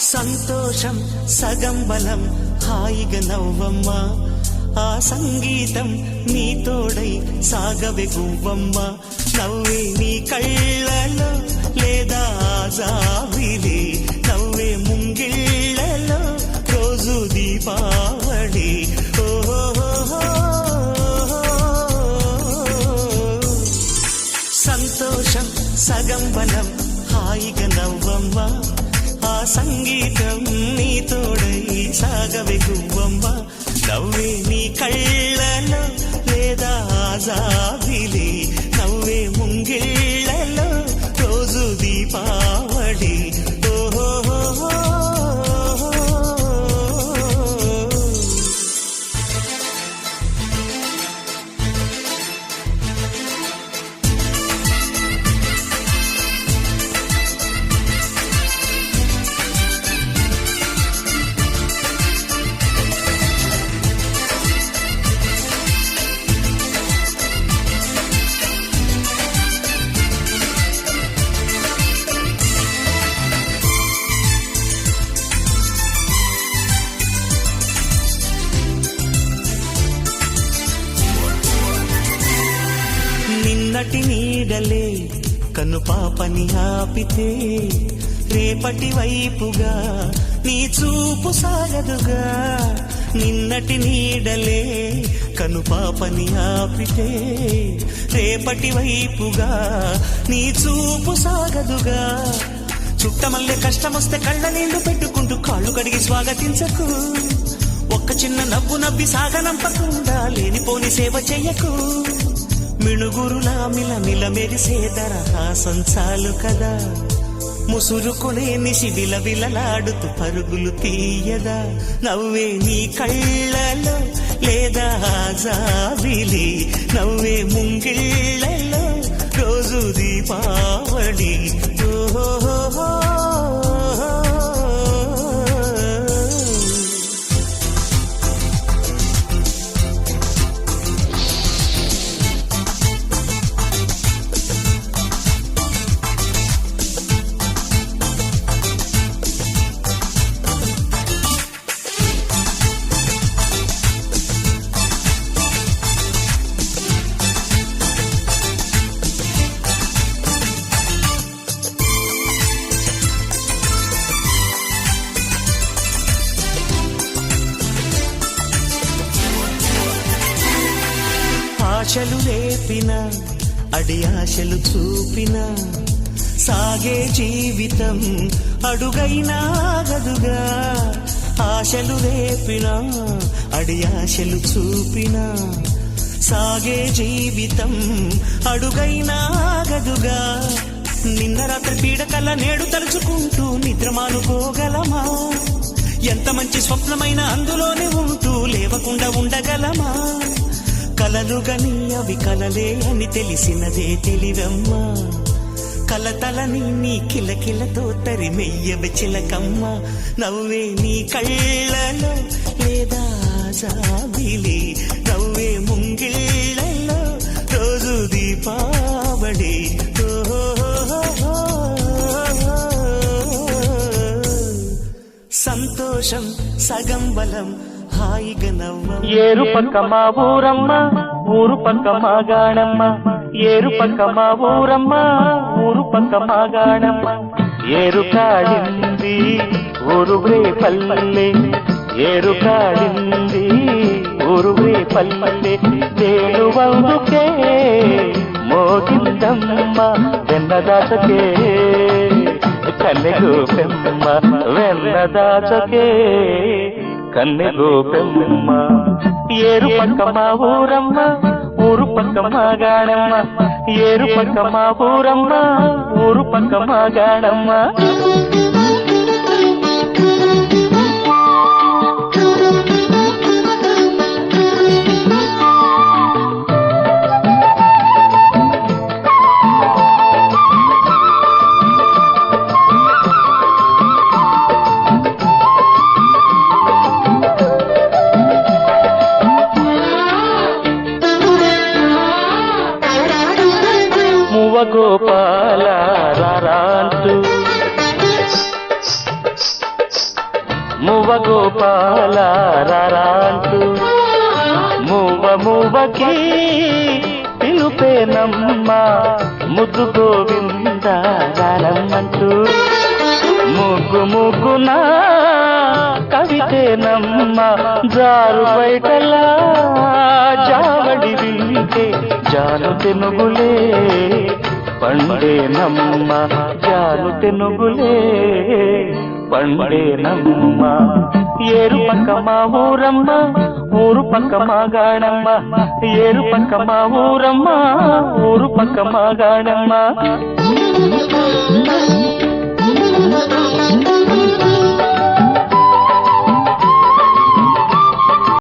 సంతోషం సగం బలం హాయిగా నవ్వమ్మ. ఆ సంగీతం నీ తోడై సాగవే గువ్వమ్మ. నవ్వే నీ కళ్ళలో లేదా జాబిలి నవ్వే ముంగిళ్ళలో రోజు దీపావళి. సంతోషం సగం బలం హాయిగా నవ్వమ్మ. సంగీతం నీ తోడై సాగవే గువ్వమ్మ నవ్వే నీడలే కను పాపని ఆపితే రేపటి వైపుగా నీ చూపు సాగదుగా. నిన్నటి నీడలే కను పాపని ఆపితే రేపటి వైపుగా నీ చూపు సాగదుగా. చుట్టమల్లే కష్టమొస్తే కళ్ళ నీళ్ళు పెట్టుకుంటూ కాళ్ళు కడిగి స్వాగతించకు. ఒక్క చిన్న నవ్వు నవ్వి సాగనంపకుండా లేనిపోని సేవ చెయ్యకు. మిణుగురులా మిల మిల మెరిసే దరహాసం చాలు కదా. ముసురుకునే నిశి విల విలలాడుతూ పరుగులు తీయదా. నవ్వే నీ కళ్ళలో లేదా జాబిలి. నవ్వే ముంగిళ్ళలో రోజు దీపావళి. ఓహో అడి ఆశలు చూపిన సాగే జీవితం అడుగైనా గదుగా. ఆశలు రేపిన అడి ఆశలు చూపిన సాగే జీవితం అడుగైనా గదుగా. నిన్న రాత్రి పీడకల్లా నేడు తలుచుకుంటూ నిద్రమానుకోగలమా ఎంత మంచి స్వప్నమైన అందులోనే ఉంటూ లేవకుండా ఉండగలమా? కలలు గని అవి కలలే అని తెలిసినదే తెలివమ్మా. కలతలని నీ కిలకిలతో తరిమెయ్యవి చిలకమ్మ. నవ్వే నీ కళ్ళలో లేదా జాబిలి నవ్వే ముంగిళ్ళలో రోజు దీపావళి. సంతోషం సగం బలం హాయిగా నవ్వ ఏరు పక్క మా ఊరమ్మ ఊరు పక్క మా గాణమ్మ ఏరు పక్క మా ఊరమ్మ ఊరు పక్క మా గాణమ్మ ఏరు కాడింది ఊరువే పల్లె ఏరు కాడింది ఊరువే పల్లె తేను వందుకే మోగిందమ్మ వెన్నదాసకే కన్నెగు పెమ్మ వెన్నదాసకే కన్నె గోపెమ్మ ఏరు పక్క మా ఊరమ్మ ఊరు పక్క మా గాణమ్మ ఏరు పక్క మా ఊరమ్మ ఊరు పక్క మా గాణమ్మ మువ్వ గోపాల రారాంటూ మువ్వ గోపాల రారా మువ్వ మువ్వకి పిలుపేనమ్మ ముద్దు గోవింద రారమ్మంటూ. ముగ్గు ముగ్గున కవితేనమ్మ జారు బయటలా జాను తెనుగులే పండేనమ్మ జాను తెనుగులే పండేనమ్మ ఏరు పక్క మా ఊరమ్మ ఊరు పక్క మా గాణమ్మ ఏరు పక్క మా ఊరమ్మ ఊరు పక్క మా గాణమ్మ